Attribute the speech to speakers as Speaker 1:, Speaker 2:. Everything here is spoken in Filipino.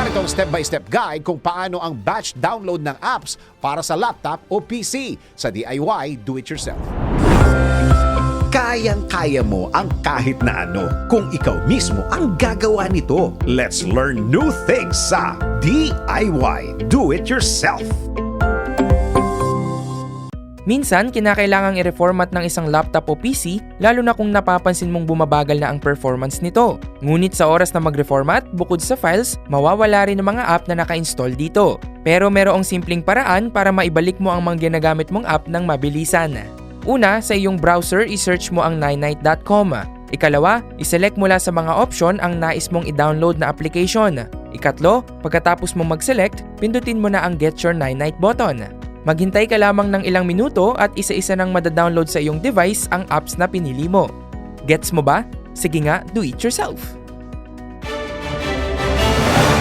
Speaker 1: Narito ang step-by-step guide kung paano ang batch download ng apps para sa laptop o PC sa DIY Do-It-Yourself. Kayang-kaya mo ang kahit na ano kung ikaw mismo ang gagawa nito. Let's learn new things sa DIY Do-It-Yourself.
Speaker 2: Minsan, kinakailangang i-reformat ng isang laptop o PC lalo na kung napapansin mong bumabagal na ang performance nito. Ngunit sa oras na mag-reformat, bukod sa files, mawawala rin ang mga app na naka-install dito. Pero merong simpleng paraan para maibalik mo ang mga ginagamit mong app ng mabilisan. Una, sa iyong browser, i-search mo ang ninite.com. Ikalawa, iselect mula sa mga option ang nais mong i-download na application. Ikatlo, pagkatapos mong mag-select, pindutin mo na ang Get Your Ninite button. Maghintay ka lamang ng ilang minuto at isa-isa nang madadownload sa iyong device ang apps na pinili mo. Gets mo ba? Sige nga, do it yourself!